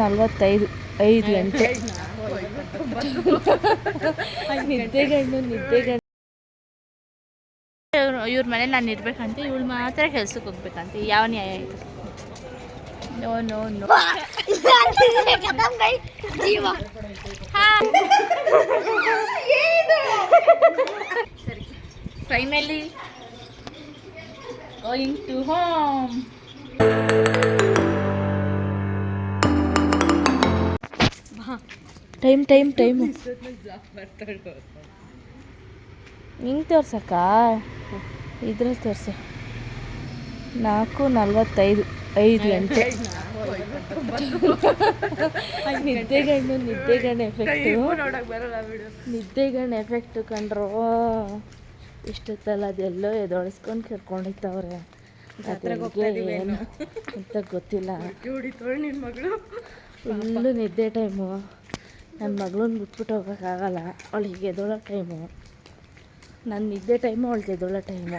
ನಲ್ವತ್ತೈದು ಐದು ಗಂಟೆ. ನಿದ್ದೆಗಣ್ಣು ನಿದ್ದೆಗಣ್ಣು. ಇವ್ರ ಮನೇಲಿ ನಾನು ಇರ್ಬೇಕಂತ ಇವಳು ಮಾತ್ರ ಕೆಲ್ಸಕ್ಕೆ ಹೋಗ್ಬೇಕಂತ ಯಾವ ನ್ಯಾಯ no no no finally going to home time time time ಹಿಂಗೆ ತೋರ್ಸಕ್ಕ? ಇದ್ರಲ್ಲಿ ತೋರ್ಸ. ನಾಲ್ಕು ನಲ್ವತ್ತೈದು ಐದು ಗಂಟೆ. ನಿದ್ದೆಗಣ್ಣು ನಿದ್ದೆಗಣ್ಣು ಎಫೆಕ್ಟು ನಿದ್ದೆಗಣ್ಣು ಎಫೆಕ್ಟು ಕಂಡ್ರು. ಇಷ್ಟೊತ್ತಲ್ಲ ಅದೆಲ್ಲೋ ಎದೊಳಿಸ್ಕೊಂಡು ಕರ್ಕೊಂಡೋಯ್ತವ್ರೆ ಅದ್ರಿಗೆ ಏನು ಅಂತ ಗೊತ್ತಿಲ್ಲ. ಫುಲ್ಲು ನಿದ್ದೆ ಟೈಮು ನನ್ನ ಮಗಳನ್ನ ಬಿಟ್ಬಿಟ್ಟು ಹೋಗೋಕ್ಕಾಗಲ್ಲ. ಅವಳಿಗೆ ಎದೊಳೋ ಟೈಮು ನನ್ನ ನಿದ್ದೆ ಟೈಮು ಅವಳಿಗೆ ಎದೊಳ ಟೈಮು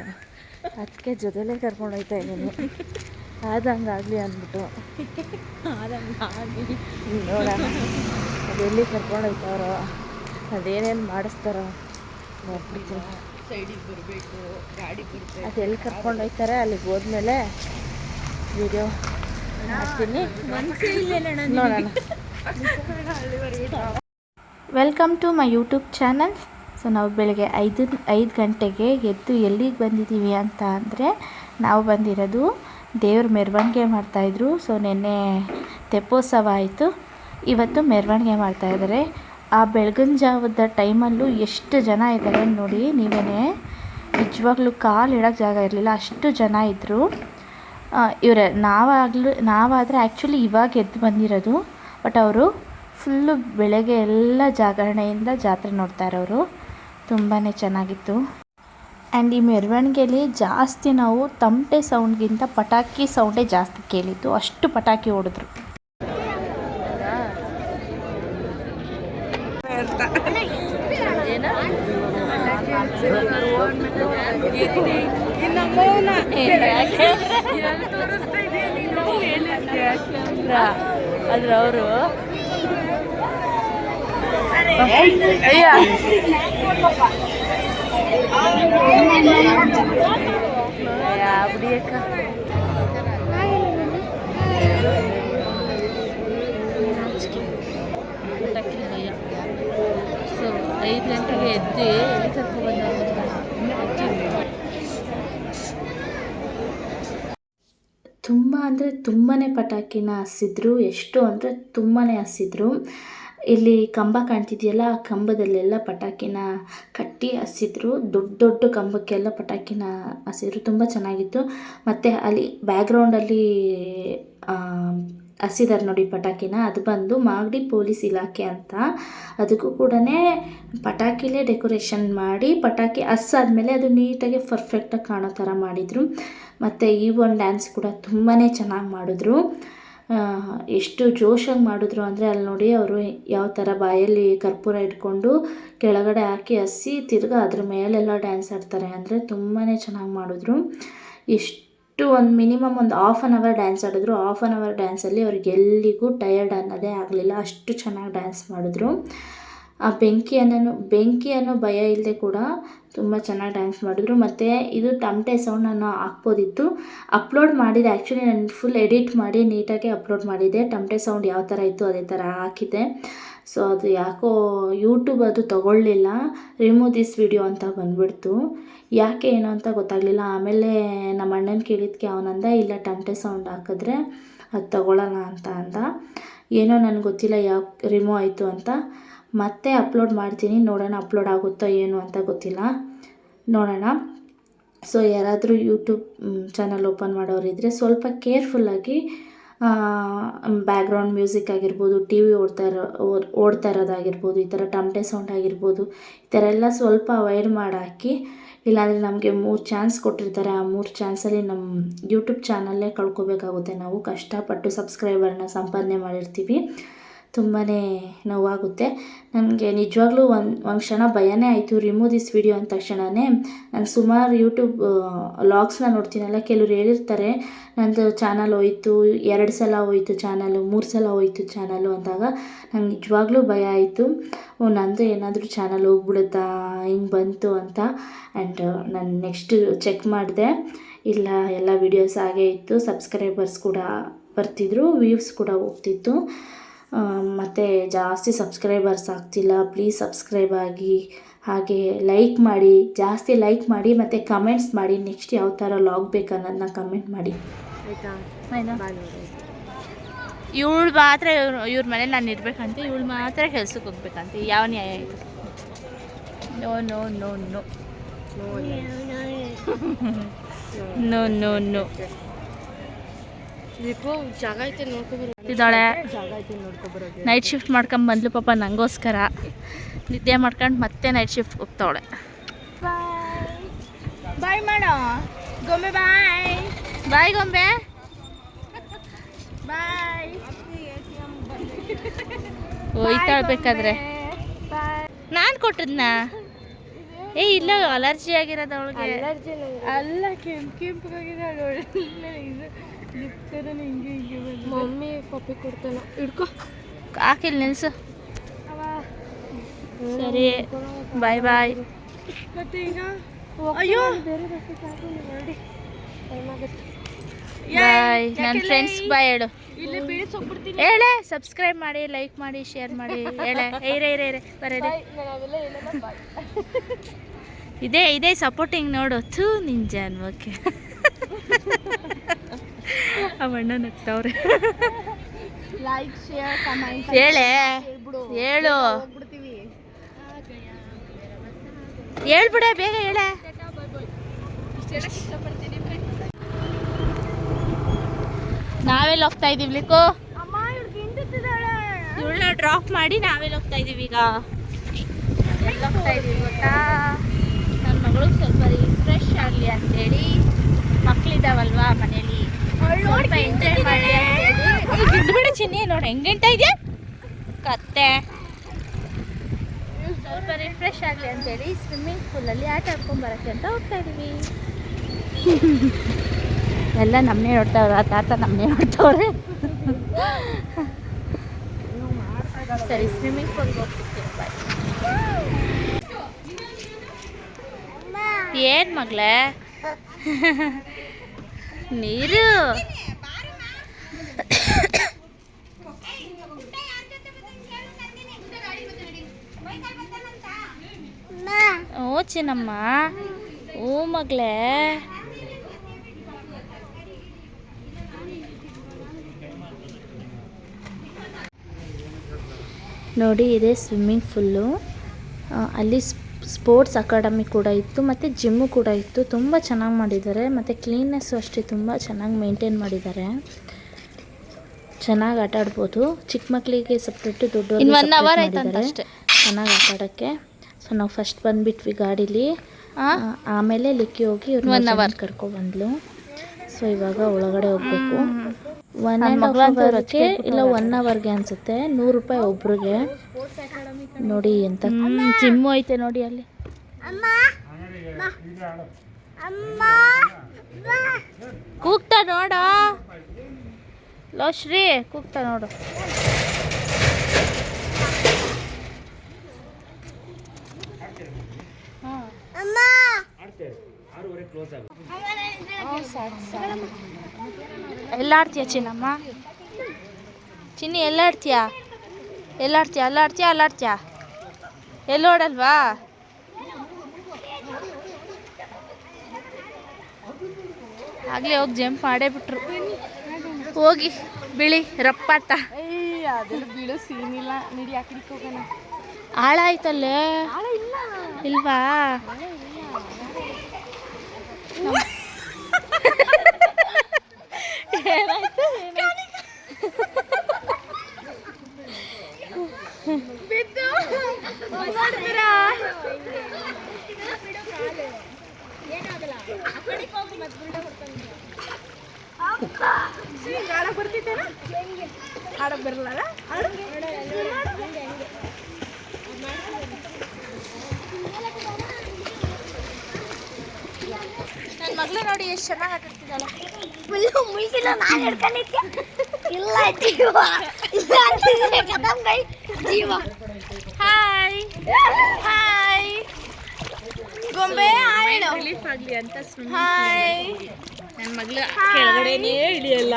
ಅದಕ್ಕೆ ಜೊತೆಲೇ ಕರ್ಕೊಂಡು ಹೋಗ್ತಾ ಇದ್ದೀನಿ. ಆದಂಗಾಗಲಿ ಅಂದ್ಬಿಟ್ಟು. ನೋಡೋಣ. ಅದೆಲ್ಲಿ ಕರ್ಕೊಂಡು ಹೋಗ್ತಾರೋ ಅದೇನೇನು ಮಾಡಿಸ್ತಾರೋ ನೋಡ್ಬಿಡ್ತೀನಿ. ಸೈಡಿಗೆ ಬರಬೇಕು ಗಾಡಿ ಅದೆಲ್ಲಿ ಕರ್ಕೊಂಡು ಹೋಗ್ತಾರೆ ಅಲ್ಲಿಗೆ ಹೋದ್ಮೇಲೆ ವಿಡಿಯೋ ಮಾಡ್ತೀನಿ ನೋಡೋಣ. Welcome to my YouTube channel so ನಾವು ಬೆಳಗ್ಗೆ ಐದು ಐದು ಗಂಟೆಗೆ ಎದ್ದು ಎಲ್ಲಿಗೆ ಬಂದಿದ್ದೀವಿ ಅಂತ ಅಂದರೆ, ನಾವು ಬಂದಿರೋದು ದೇವ್ರ ಮೆರವಣಿಗೆ ಮಾಡ್ತಾಯಿದ್ರು ಸೊ ನಿನ್ನೆ ತೆಪ್ಪೋತ್ಸವ ಆಯಿತು. ಇವತ್ತು ಮೆರವಣಿಗೆ ಮಾಡ್ತಾಯಿದ್ದಾರೆ ಆ ಬೆಳಗಿನ ಜಾವದ ಟೈಮಲ್ಲೂ ಎಷ್ಟು ಜನ ಇದ್ದಾರೆ ನೋಡಿ ನೀವೇ ನಿಜವಾಗ್ಲೂ ಕಾಲು ಇಡೋಕ್ಕೆ ಜಾಗ ಇರಲಿಲ್ಲ, ಅಷ್ಟು ಜನ ಇದ್ದರು ಇವರೇ, ನಾವಾಗಲೂ, ನಾವಾದರೆ ಆ್ಯಕ್ಚುಲಿ ಇವಾಗ ಎದ್ದು ಬಂದಿರೋದು. ಬಟ್ ಅವರು ಫುಲ್ಲು ಬೆಳಗ್ಗೆ ಎಲ್ಲ ಜಾಗರಣೆಯಿಂದ ಜಾತ್ರೆ ನೋಡ್ತಾ ಅವರು ತುಂಬಾ ಚೆನ್ನಾಗಿತ್ತು. ಆ್ಯಂಡ್ ಈ ಮೆರವಣಿಗೆಯಲ್ಲಿ ಜಾಸ್ತಿ ನಾವು ತಮಟೆ ಸೌಂಡ್ಗಿಂತ ಪಟಾಕಿ ಸೌಂಡೇ ಜಾಸ್ತಿ ಕೇಳಿದ್ದು. ಅಷ್ಟು ಪಟಾಕಿ ಹೊಡೆದ್ರು. ಆದ್ರೆ ಅವರು ಅಯ್ಯ. ಬಿಡಿಯಕ್ಕ ಸೊ ಐದು ಗಂಟೆಗೆ ಎದ್ದು ಎಲ್ಲಿ ತುಂಬ ಅಂದರೆ ತುಂಬಾ ಪಟಾಕಿನ ಹಸಿದ್ರು ಎಷ್ಟು ಅಂದರೆ ತುಂಬಾ ಹಸಿದ್ರು ಇಲ್ಲಿ ಕಂಬ ಕಾಣ್ತಿದೆಯಲ್ಲ, ಆ ಕಂಬದಲ್ಲೆಲ್ಲ ಪಟಾಕಿನ ಕಟ್ಟಿ ಹಸಿದ್ರು ದೊಡ್ಡ ದೊಡ್ಡ ಕಂಬಕ್ಕೆಲ್ಲ ಪಟಾಕಿನ ಹಸಿದ್ರು ತುಂಬ ಚೆನ್ನಾಗಿತ್ತು. ಮತ್ತು ಅಲ್ಲಿ ಬ್ಯಾಕ್ಗ್ರೌಂಡಲ್ಲಿ ಹಸಿದಾರೆ ನೋಡಿ ಪಟಾಕಿನ, ಅದು ಬಂದು ಮಾಗಡಿ ಪೊಲೀಸ್ ಇಲಾಖೆ ಅಂತ. ಅದಕ್ಕೂ ಕೂಡ ಪಟಾಕಿಲೇ ಡೆಕೋರೇಷನ್ ಮಾಡಿ, ಪಟಾಕಿ ಹಸ್ಸಾದ್ಮೇಲೆ ಅದು ನೀಟಾಗಿ ಪರ್ಫೆಕ್ಟಾಗಿ ಕಾಣೋ ಥರ ಮಾಡಿದರು. ಮತ್ತು ಈ ಒಂದು ಡ್ಯಾನ್ಸ್ ಕೂಡ ತುಂಬಾ ಚೆನ್ನಾಗಿ ಮಾಡಿದ್ರು. ಎಷ್ಟು ಜೋಶಾಗಿ ಮಾಡಿದ್ರು ಅಂದರೆ ಅಲ್ಲಿ ನೋಡಿ ಅವರು ಯಾವ ಥರ ಬಾಯಲ್ಲಿ ಕರ್ಪೂರ ಇಟ್ಕೊಂಡು ಕೆಳಗಡೆ ಹಾಕಿ ಹಸಿ ತಿರ್ಗಾ ಅದ್ರ ಮೇಲೆಲ್ಲ ಡ್ಯಾನ್ಸ್ ಆಡ್ತಾರೆ ಅಂದರೆ ತುಂಬಾ ಚೆನ್ನಾಗಿ ಮಾಡಿದ್ರು. ಎಷ್ಟು ಒಂದು ಮಿನಿಮಮ್ ಒಂದು ಹಾಫ್ ಆನ್ ಅವರ್ ಡ್ಯಾನ್ಸ್ ಆಡಿದ್ರು. ಆಫ್ ಆನ್ ಅವರ್ ಡ್ಯಾನ್ಸಲ್ಲಿ ಅವ್ರಿಗೆ ಎಲ್ಲಿಗೂ ಟಯರ್ಡ್ ಅನ್ನೋದೇ ಆಗಲಿಲ್ಲ. ಅಷ್ಟು ಚೆನ್ನಾಗಿ ಡ್ಯಾನ್ಸ್ ಮಾಡಿದ್ರು. ಆ ಬೆಂಕಿ ಅನ್ನೋ ಬೆಂಕಿ ಅನ್ನೋ ಭಯ ಇಲ್ಲದೆ ಕೂಡ ತುಂಬ ಚೆನ್ನಾಗಿ ಡ್ಯಾನ್ಸ್ ಮಾಡಿದ್ರು. ಮತ್ತು ಇದು ತಮಟೆ ಸೌಂಡ್ ನಾನು ಹಾಕ್ಬೋದಿತ್ತು. ಅಪ್ಲೋಡ್ ಮಾಡಿದೆ. ಆ್ಯಕ್ಚುಲಿ ನಾನು ಫುಲ್ ಎಡಿಟ್ ಮಾಡಿ ನೀಟಾಗಿ ಅಪ್ಲೋಡ್ ಮಾಡಿದ್ದೆ ತಮಟೆ ಸೌಂಡ್ ಯಾವ ಥರ ಇತ್ತು ಅದೇ ಥರ ಹಾಕಿದ್ದೆ. ಸೊ ಅದು ಯಾಕೋ ಯೂಟ್ಯೂಬ್ ಅದು ತೊಗೊಳ್ಳಿಲ್ಲ ರಿಮೂವ್ ದಿಸ್ ವಿಡಿಯೋ ಅಂತ ಬಂದ್ಬಿಡ್ತು. ಯಾಕೆ ಏನು ಅಂತ ಗೊತ್ತಾಗಲಿಲ್ಲ. ಆಮೇಲೆ ನಮ್ಮ ಅಣ್ಣನ ಕೇಳಿದ್ದಕ್ಕೆ ಅವನಂದ ಇಲ್ಲ ಟಂಟೆ ಸೌಂಡ್ ಹಾಕಿದ್ರೆ ಅದು ತಗೊಳ್ಳೋಣ ಅಂತ ಅಂದ. ಏನೋ ನನಗೆ ಗೊತ್ತಿಲ್ಲ ಯಾಕೆ ರಿಮೂವ್ ಆಯಿತು ಅಂತ. ಮತ್ತೆ ಅಪ್ಲೋಡ್ ಮಾಡ್ತೀನಿ, ನೋಡೋಣ ಅಪ್ಲೋಡ್ ಆಗುತ್ತೋ ಏನು ಅಂತ ಗೊತ್ತಿಲ್ಲ. ನೋಡೋಣ. ಸೊ ಯಾರಾದರೂ ಯೂಟ್ಯೂಬ್ ಚಾನಲ್ ಓಪನ್ ಮಾಡೋರಿದ್ದರೆ ಸ್ವಲ್ಪ ಕೇರ್ಫುಲ್ಲಾಗಿ ಬ್ಯಾಕ್ಗ್ರೌಂಡ್ ಮ್ಯೂಸಿಕ್ ಆಗಿರ್ಬೋದು ಟಿ ವಿ ಓಡ್ತಾ ಇರೋ ಓಡ್ತಾ ಇರೋದಾಗಿರ್ಬೋದು, ಈ ಥರ ಟಮಟೆ ಸೌಂಡ್ ಆಗಿರ್ಬೋದು, ಈ ಥರ ಎಲ್ಲ ಸ್ವಲ್ಪ ಅವಾಯ್ಡ್ ಮಾಡಿ ಹಾಕಿ ಇಲ್ಲಾಂದರೆ ನಮಗೆ ಮೂರು ಚಾನ್ಸ್ ಕೊಟ್ಟಿರ್ತಾರೆ. ಆ ಮೂರು ಚಾನ್ಸಲ್ಲಿ ನಮ್ಮ ಯೂಟ್ಯೂಬ್ ಚಾನಲ್ಲೇ ಕಳ್ಕೊಬೇಕಾಗುತ್ತೆ. ನಾವು ಕಷ್ಟಪಟ್ಟು ಸಬ್ಸ್ಕ್ರೈಬರ್ನ ಸಂಪಾದನೆ ಮಾಡಿರ್ತೀವಿ. ತುಂಬಾ ನೋವಾಗುತ್ತೆ. ನನಗೆ ನಿಜವಾಗ್ಲೂ ಒಂದು ಒಂದು ಕ್ಷಣ ಭಯನೇ ಆಯಿತು ರಿಮೂವ್ ದಿಸ್ ವಿಡಿಯೋ ಅಂದ ತಕ್ಷಣವೇ ನಾನು ಸುಮಾರು ಯೂಟ್ಯೂಬ್ ಲಾಗ್ಸ್ನ ನೋಡ್ತೀನಲ್ಲ, ಕೆಲವ್ರು ಹೇಳಿರ್ತಾರೆ, ನಂದು ಚಾನಲ್ ಹೋಯ್ತು, ಎರಡು ಸಲ ಹೋಯ್ತು ಚಾನಲು ಮೂರು ಸಲ ಹೋಯ್ತು ಚಾನಲು ಅಂದಾಗ ನಂಗೆ ನಿಜವಾಗ್ಲೂ ಭಯ ಆಯಿತು. ಓ, ನಂದು ಏನಾದರೂ ಚಾನಲ್ ಹೋಗ್ಬಿಡುತ್ತಾ, ಹಿಂಗೆ ಬಂತು ಅಂತ. ಆ್ಯಂಡ್ ನಾನು ನೆಕ್ಸ್ಟ್ ಚೆಕ್ ಮಾಡಿದೆ. ಇಲ್ಲ, ಎಲ್ಲ ವೀಡಿಯೋಸ್ ಹಾಗೆ ಇತ್ತು. ಸಬ್ಸ್ಕ್ರೈಬರ್ಸ್ ಕೂಡ ಬರ್ತಿದ್ರು ವ್ಯೂವ್ಸ್ ಕೂಡ ಹೋಗ್ತಿತ್ತು. ಮತ್ತು ಜಾಸ್ತಿ ಸಬ್ಸ್ಕ್ರೈಬರ್ಸ್ ಆಗ್ತಿಲ್ಲ ಪ್ಲೀಸ್ ಸಬ್ಸ್ಕ್ರೈಬ್ ಆಗಿ. ಹಾಗೆ ಲೈಕ್ ಮಾಡಿ ಜಾಸ್ತಿ ಲೈಕ್ ಮಾಡಿ ಮತ್ತು ಕಮೆಂಟ್ಸ್ ಮಾಡಿ. ನೆಕ್ಸ್ಟ್ ಯಾವ ಥರ ಲಾಗ್ ಬೇಕು ಅನ್ನೋದನ್ನ ಕಮೆಂಟ್ ಮಾಡಿ. ಆಯ್ತಾ? ಇವಳು ಮಾತ್ರ ಇವ್ರು ಇವ್ರ ಮನೇಲಿ ನಾನು ಇರ್ಬೇಕಂತೆ ಇವಳು ಮಾತ್ರ ಕೆಲ್ಸಕ್ಕೆ ಹೋಗ್ಬೇಕಂತ. ಯಾವ ನ್ಯಾಯ ಆಯಿತು no no no no no no no ಜಾಗ ಐತೆ ನೋಡ್ಕೊಬರೋ ಇದ್ದಾಳೆ. ನೈಟ್ ಶಿಫ್ಟ್ ಮಾಡ್ಕೊಂಡು ಬಂದ್ಲು ಪಾಪ ನನಗೋಸ್ಕರ ನಿದ್ದೆ ಮಾಡ್ಕೊಂಡು ಮತ್ತೆ ನೈಟ್ ಶಿಫ್ಟ್ ಹೋಗ್ತಾವಳೆ. ಬಾಯ್ ಮಾಡೋ. ಗೊಂಬೆ ಬಾಯ್ ಬಾಯ್ ಗೊಂಬೆ. ಬಾಯ್ ಹೋಯ್ತಾಳ್ಬೇಕಾದ್ರೆ. ನಾನು ಕೊಟ್ಟದ್ನ? ಏ ಇಲ್ಲ ಅಲರ್ಜಿ ಆಗಿರೋದು ಅವಳಿಗೆ. ಅಲ್ಲ ಕೆಂಪು ಕೆಂಪಗಾಗಿದೆ ಮಮ್ಮಿ ಕಾಪಿ ಕೊಡ್ತಾನ. ಹಿಡ್ಕೊ. ಹಾಕಿಲ್ ನಿಲ್ಸು. ಸರಿ. ಬಾಯ್ ಬಾಯ್ ಮತ್ತೆ ಈಗ? ಅಯ್ಯೋ. ಬೇರೆ ನೋಡಿ. ಆಗುತ್ತೆ. ಬಾಯ್ ನನ್ನ ಫ್ರೆಂಡ್ಸ್ ಬಾಯ್ ಹೇಳು. ಇಲ್ಲಿ ಬೀಳಿಸೋಗ್ಬಿಡ್ತೀನಿ ಹೇಳೆ ಸಬ್ಸ್ಕ್ರೈಬ್ ಮಾಡಿ ಲೈಕ್ ಮಾಡಿ ಶೇರ್ ಮಾಡಿ. ಹೇಳೆ. ಏರೆ ಏರೆ ಏರೆ ಬರೀ ನಾನು ಅವೆಲ್ಲ ಹೇಳಲ್ಲ ಬಾಯ್ ಇದೇ ಇದೇ ಸಪೋರ್ಟಿಂಗ್ ನೋಡು. ಥೂ ನಿನ್ ಜನ್ಮಕ್ಕೆ. ಅವಣ್ಣ ನಗ್ತವ್ರೆ. ಲೈಕ್ ಶೇರ್ ಕಮೆಂಟ್ ಹೇಳೆ? ಹೇಳ್ಬಿಡು. ಹೇಳು. ಹೋಗ್ಬಿಡ್ತೀವಿ. ಹೇಳ್ಬಿಡೆ ಬೇಗ ಹೇಳೆ. ನಾವೆಲ್ಲ ಹೋಗ್ತಾ ಇದೀವಿ ಲಿಕ್ಕು. ಇವಳನ್ನ ಡ್ರಾಪ್ ಮಾಡಿ ನಾವೆಲ್ಲ ಹೋಗ್ತಾ ಇದೀವಿ ಈಗ. ಹೋಗ್ತಾ ಇದೀವಿ ಗೊತ್ತಾ? ನನ್ನ ಮಗಳಿಗೆ ಸ್ವಲ್ಪ ರಿಫ್ರೆಶ್ ಆಗಲಿ ಅಂತೇಳಿ. ಮಕ್ಳಿದಾವಲ್ವಾ ಮನೇಲಿ? ಗಿಡ್ಬಿಡಿ ಚಿನ್ನಿ ನೋಡಿ ಹೆಂಗೆ ಗಿಂಟ ಇದೆಯಾ ಕತ್ತೆ. ಸ್ವಲ್ಪ ರಿಫ್ರೆಶ್ ಆಗಲಿ ಅಂತೇಳಿ ಸ್ವಿಮ್ಮಿಂಗ್ ಪೂಲಲ್ಲಿ ಆಟ ಆಡ್ಕೊಂಬರಕ್ಕೆ ಅಂತ ಹೋಗ್ತಾ ಇದೀವಿ. ಎಲ್ಲ ನಮ್ಮನ್ನೇ ನೋಡ್ತಾವ್ರ ತಾತ ನಮ್ಮನ್ನೇ ನೋಡ್ತಾವ್ರೆ. ಸರಿ ಸ್ವಿಮ್ಮಿಂಗ್ ಪೂಲ್ ಹೋಗ್ತಿರ್ತೀವಿ ಬಾಯ್ ಏನು ಮಗಳೇ? ನೀರು ಓ ಚಿನ್ನಮ್ಮ ಓ ಮಗಳೇ ನೋಡಿ ಇದೆ ಸ್ವಿಮ್ಮಿಂಗ್ ಫುಲ್ಲು ಅಲ್ಲಿ ಸ್ಪೋರ್ಟ್ಸ್ ಅಕಾಡೆಮಿ ಕೂಡ ಇತ್ತು ಮತ್ತು ಜಿಮ್ಮು ಕೂಡ ಇತ್ತು. ತುಂಬ ಚೆನ್ನಾಗಿ ಮಾಡಿದ್ದಾರೆ. ಮತ್ತು ಕ್ಲೀನ್ನೆಸ್ಸು ಅಷ್ಟೇ ತುಂಬ ಚೆನ್ನಾಗಿ ಮೇಂಟೈನ್ ಮಾಡಿದ್ದಾರೆ. ಚೆನ್ನಾಗಿ ಆಟ ಆಡ್ಬೋದು. ಚಿಕ್ಕ ಮಕ್ಕಳಿಗೆ ಸಪ್ರೇಟು ದೊಡ್ಡ ಅವರ್ ಚೆನ್ನಾಗಿ ಆಟ ಆಡೋಕ್ಕೆ. ಸೊ ನಾವು ಫಸ್ಟ್ ಬಂದುಬಿಟ್ವಿ ಗಾಡೀಲಿ. ಆಮೇಲೆ ಲಿಕ್ಕಿ ಹೋಗಿ One hour. ಕರ್ಕೊಬಂದ್ಲು ಸೊ ಇವಾಗ ಒಳಗಡೆ ಹೋಗ್ಬೇಕು. ಒನ್ ಆ್ಯಂಡ್ ಅವರ್ಗೆ ಇಲ್ಲ ಒನ್ ಅವರ್ಗೆ ಅನ್ಸುತ್ತೆ. ನೂರು ರೂಪಾಯಿ ಒಬ್ರಿಗೆ. ನೋಡಿ ಎಂತ. ಜಿಮ್ಮು ಐತೆ ನೋಡಿ ಅಲ್ಲಿ. ಕೂಗ್ತಾ ನೋಡ. ಲೋ ಶ್ರೀ ಕೂಗ್ತಾ ನೋಡು. ಎಲ್ಲಾಡ್ತೀಯ ಚಿನ್ನಮ್ಮ? ಚಿನ್ನಿ ಎಲ್ಲಾಡ್ತೀಯ? ಎಲ್ಲಾಡ್ತೀಯ ಅಲ್ಲಾಡ್ತೀಯ ಅಲ್ಲಾಡ್ತೀಯ? ಎಲ್ಲೋಡಲ್ವಾ ಆಗಲೇ ಹೋಗಿ ಜಂಪ್ ಮಾಡೇ ಬಿಟ್ರು. ಹೋಗಿ ಬಿಳಿ ರಪ್ಪಾಟ ಅದೆಲ್ಲ ಬೀಳೋ ಸೀನ್ ಇಲ್ಲ. ನಡಿ ಹೋಗೋಣ. ಆಳ ಆಯ್ತಲ್ಲೇ? ಇಲ್ವಾ? ಗಾಳ ಬರ್ತಿದ್ದೇನ? ಆಡಕ್ ಬರಲ್ಲ ನನ್ನ ಮಗಳು ನೋಡಿ ಎಷ್ಟು ಚೆನ್ನಾಗಿ ಆಟಾಡ್ತಿದ್ದಾಳೆ. ಫುಲ್ಲು ನಾನು ಹಿಡ್ಕೊಂಡಿದ್ದೆ. ಇಲ್ಲ ಜೀವ. ಇಲ್ಲ ಅಂತಿದ್ರೆ ಕದಂ ಗೈ ಜೀವ ಹಾಯ್ ಹಾಯ್ ಗೊಂಬೆ ರಿಲೀಫ್ ಆಗಲಿ ಅಂತ ಹಾಯ್ ನನ್ನ ಮಗಳು ಕೆಳಗಡೆನೇ ಇಳಿಯಲ್ಲ.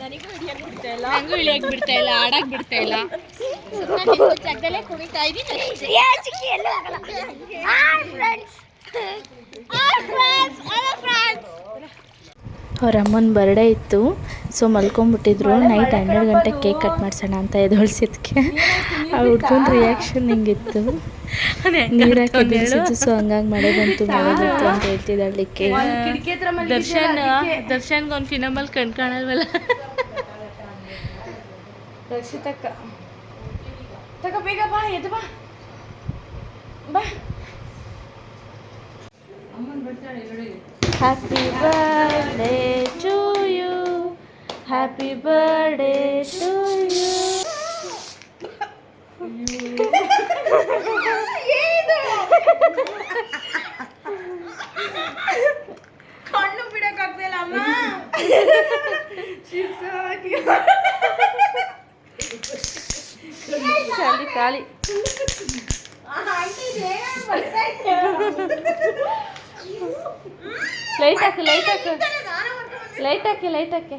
ನನಗೂ ಇಳಿಯಕ್ ಬಿಡ್ತಾ ಇಲ್ಲ. ನನಗೂ ಬಿಡ್ತಾ ಇಲ್ಲ. ಆಡಕ್ ಬಿಡ್ತಾ ಇಲ್ಲ ಜಾಗದಲ್ಲೇ ಕುಣಿತಾ ಇದ್ದೀನಿ ಆಗಲ್ಲ. ಹಾಯ್ ಫ್ರೆಂಡ್ಸ್ ಅವ್ರ ಅಮ್ಮನ ಬರ್ಡೇ ಇತ್ತು. ಸೊ ಮಲ್ಕೊಂಬಿಟ್ಟಿದ್ರು ನೈಟ್ ಹನ್ನೆರಡು ಗಂಟೆಗೆ ಕೇಕ್ ಕಟ್ ಮಾಡ್ಸೋಣ ಅಂತ ಎದ್ದೊಳ್ಸಿದ್ಕೆ ಆ ಹುಡ್ಕೊಂಡು ರಿಯಾಕ್ಷನ್ ಹಿಂಗಿತ್ತು? ನೀರು ಹಾಕಿ ಸೊ ಹಂಗಾಗಿ ಮಳೆ ಬಂತು ಮಳೆ ಬಂತು ಅಂತ ಹೇಳ್ತಿದ್ದಾಳೆ ಕೇಕ್ ದರ್ಶನ್ ದರ್ಶನ್ಗೆ ಒಂದು ಫಿನಮಲ್ ಕಣ್ ಕಾಣಲ್ವಲ್ಲ ರಕ್ಷಿತಕ್ಕ. ತಕ ಬೇಗ ಬಾ ಎದ್ದು ಬಾ. ಬಾ. Happy birthday to you happy birthday to you ಕಣ್ಣು ಬಿಡಕ್ಕಾಗ್ತಿಲ್ಲ ಅಮ್ಮ ಖಾಲಿ ಖಾಲಿ ಲೈಟ್ ಹಾಕಿ ಲೈಟ್ ಹಾಕಿ ಲೈಟ್ ಹಾಕಿ.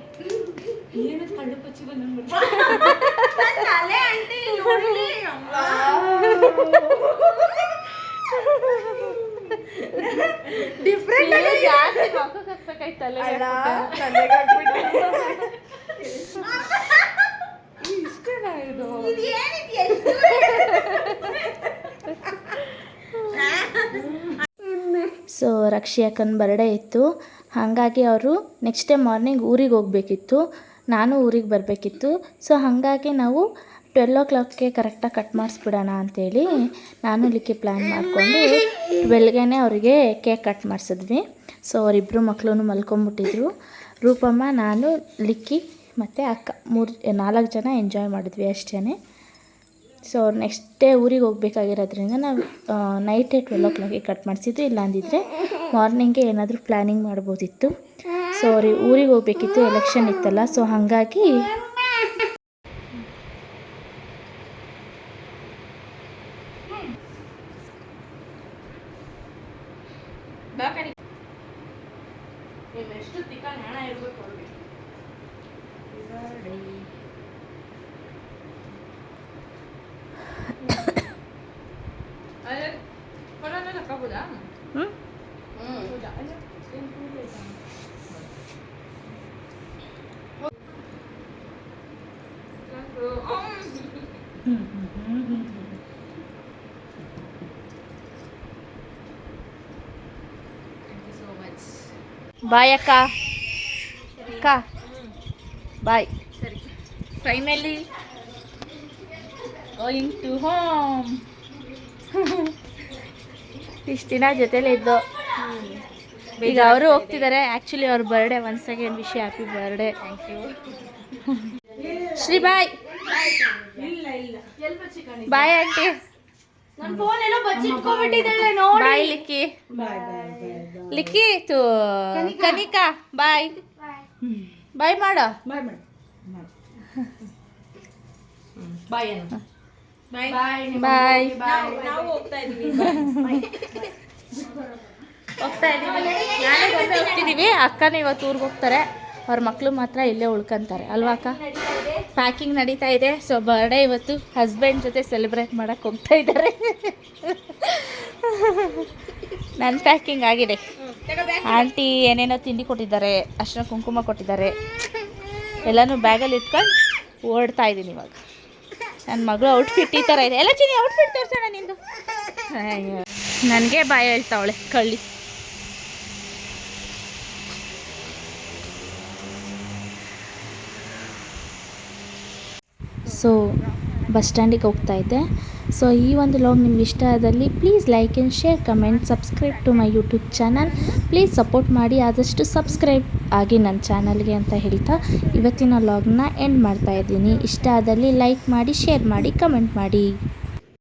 ಸೊ ರಕ್ಷಿ ಅಕ್ಕನ ಬರ್ಡೇ ಇತ್ತು. ಹಾಗಾಗಿ ಅವರು ನೆಕ್ಸ್ಟ್ ಡೇ ಮಾರ್ನಿಂಗ್ ಊರಿಗೆ ಹೋಗಬೇಕಿತ್ತು. ನಾನು ಊರಿಗೆ ಬರಬೇಕಿತ್ತು. ಸೊ ಹಾಗಾಗಿ ನಾವು ಟ್ವೆಲ್ ಓ ಕ್ಲಾಕ್ಗೆ ಕರೆಕ್ಟಾಗಿ ಕಟ್ ಮಾಡಿಸ್ಬಿಡೋಣ ಅಂತೇಳಿ ನಾನು ಇಲ್ಲಿಕ್ಕೆ ಪ್ಲ್ಯಾನ್ ಮಾಡಿಕೊಂಡು ಬೆಳಗ್ಗೆನೇ ಅವರಿಗೆ ಕೇಕ್ ಕಟ್ ಮಾಡಿಸಿದ್ವಿ. ಸೊ ಅವರಿಬ್ಬರು ಮಕ್ಕಳು ಮಲ್ಕೊಂಬಿಟ್ಟಿದ್ರು. ರೂಪಮ್ಮ, ನಾನು, ಲಿಕ್ಕಿ ಮತ್ತು ಅಕ್ಕ ಮೂರು ನಾಲ್ಕು ಜನ ಎಂಜಾಯ್ ಮಾಡಿದ್ವಿ ಅಷ್ಟೇ ಸೊ ಅವ್ರು ನೆಕ್ಸ್ಟ್ ಡೇ ಊರಿಗೆ ಹೋಗ್ಬೇಕಾಗಿರೋದ್ರಿಂದ ನಾವು ನೈಟೇ ಟ್ವೆಲ್ ಓ ಕ್ಲಾಕಿಗೆ ಕಟ್ ಮಾಡಿಸಿದ್ದು. ಇಲ್ಲ ಅಂದಿದ್ರೆ ಮಾರ್ನಿಂಗೆ ಏನಾದರೂ ಪ್ಲ್ಯಾನಿಂಗ್ ಮಾಡ್ಬೋದಿತ್ತು. ಸೊ ಅವ್ರಿಗೆ ಊರಿಗೆ ಹೋಗ್ಬೇಕಿತ್ತು. ಎಲೆಕ್ಷನ್ ಇತ್ತಲ್ಲ. ಸೊ ಹಾಗಾಗಿ ಎಷ್ಟು ತಿಕ್ಕ ಹಣ ಇರ್ಬೇಕು ಬಾಯ್ ಅಕ್ಕ ಅಕ್ಕ ಬಾಯ್ ಫೈನಲಿ ಗೋಯಿಂಗ್ ಟು ಹೋಮ್ ಇಷ್ಟು ದಿನ ಜೊತೆಲೇ ಇದ್ದು ಈಗ ಅವರು ಹೋಗ್ತಿದ್ದಾರೆ ಆ್ಯಕ್ಚುಲಿ ಅವ್ರ birthday one second wish happy birthday thank you Shri bye bye aunty. ನನ್ನ ಫೋನ್ ಎಲ್ಲೋ ಬಚ್ಚಿಟ್ಕೊಂಡ್ಬಿಟ್ಟಿದ್ದಾಳೆ ನೋಡಿ. ಬಾಯ್ ಲಿಕ್ಕಿ. ಲಿಕ್ಕಿ ತು ಕನಿಕಾ. ಬಾಯ್. ಬಾಯ್ ಮಾಡ. ಬಾಯ್ ಬಾಯ್. ಬಾಯ್ ನಾವು ಹೋಗ್ತಾ ಇದ್ದೀವಿ. ಹೋಗ್ತಾ ಇದ್ದೀವಿ. ನಾನೇ ಒಬ್ಬೇ ಹೋಗ್ತಿದ್ದೀವಿ. ಅಕ್ಕನ ಇವತ್ತು ಊರಿಗೆ ಹೋಗ್ತಾರೆ. ಅವ್ರ ಮಕ್ಕಳು ಮಾತ್ರ ಇಲ್ಲೇ ಉಳ್ಕೊಂತಾರೆ. ಅಲ್ವಾ ಅಕ್ಕ? ಪ್ಯಾಕಿಂಗ್ ನಡೀತಾ ಇದೆ. ಸೊ ಬರ್ಡೇ ಇವತ್ತು ಹಸ್ಬೆಂಡ್ ಜೊತೆ ಸೆಲೆಬ್ರೇಟ್ ಮಾಡೋಕ್ಕೆ ಹೋಗ್ತಾ ಇದ್ದಾರೆ. ನನ್ನ ಪ್ಯಾಕಿಂಗ್ ಆಗಿದೆ. ಆಂಟಿ ಏನೇನೋ ತಿಂಡಿ ಕೊಟ್ಟಿದ್ದಾರೆ, ಅರ್ಶಿನ ಕುಂಕುಮ ಕೊಟ್ಟಿದ್ದಾರೆ. ಎಲ್ಲನೂ ಬ್ಯಾಗಲ್ಲಿ ಇಟ್ಕೊಂಡು ಓಡ್ತಾ ಇದ್ದೀನಿ ಇವಾಗ. ನನ್ನ ಮಗಳು ಔಟ್ಫಿಟ್ ಈ ಥರ ಇದೆ. ಎಲ್ಲ ಚಿನ್ನಿ ಔಟ್ಫಿಟ್ ತೋರಿಸೋಣ ನಿಂದು. ನನಗೆ ಬಾಯ ಹೇಳ್ತಾವಳೆ, ಕಳ್ಳಿ. ಸೊ ಬಸ್ ಸ್ಟ್ಯಾಂಡಿಗೆ ಹೋಗ್ತಾ ಇದ್ದೆ. ಸೊ ಈ ಒಂದು ಲಾಗ್ ನಿಮ್ಗೆ ಇಷ್ಟ ಆದಲ್ಲಿ please like and share comment subscribe to my YouTube channel please support ಮಾಡಿ, ಆದಷ್ಟು ಸಬ್ಸ್ಕ್ರೈಬ್ ಆಗಿ ನನ್ನ ಚಾನಲ್ಗೆ ಅಂತ ಹೇಳ್ತಾ ಇವತ್ತಿನ ಲಾಗ್ನ ಎಂಡ್ ಮಾಡ್ತಾ ಇದ್ದೀನಿ. ಇಷ್ಟ ಆದಲ್ಲಿ ಲೈಕ್ ಮಾಡಿ ಶೇರ್ ಮಾಡಿ ಕಮೆಂಟ್ ಮಾಡಿ.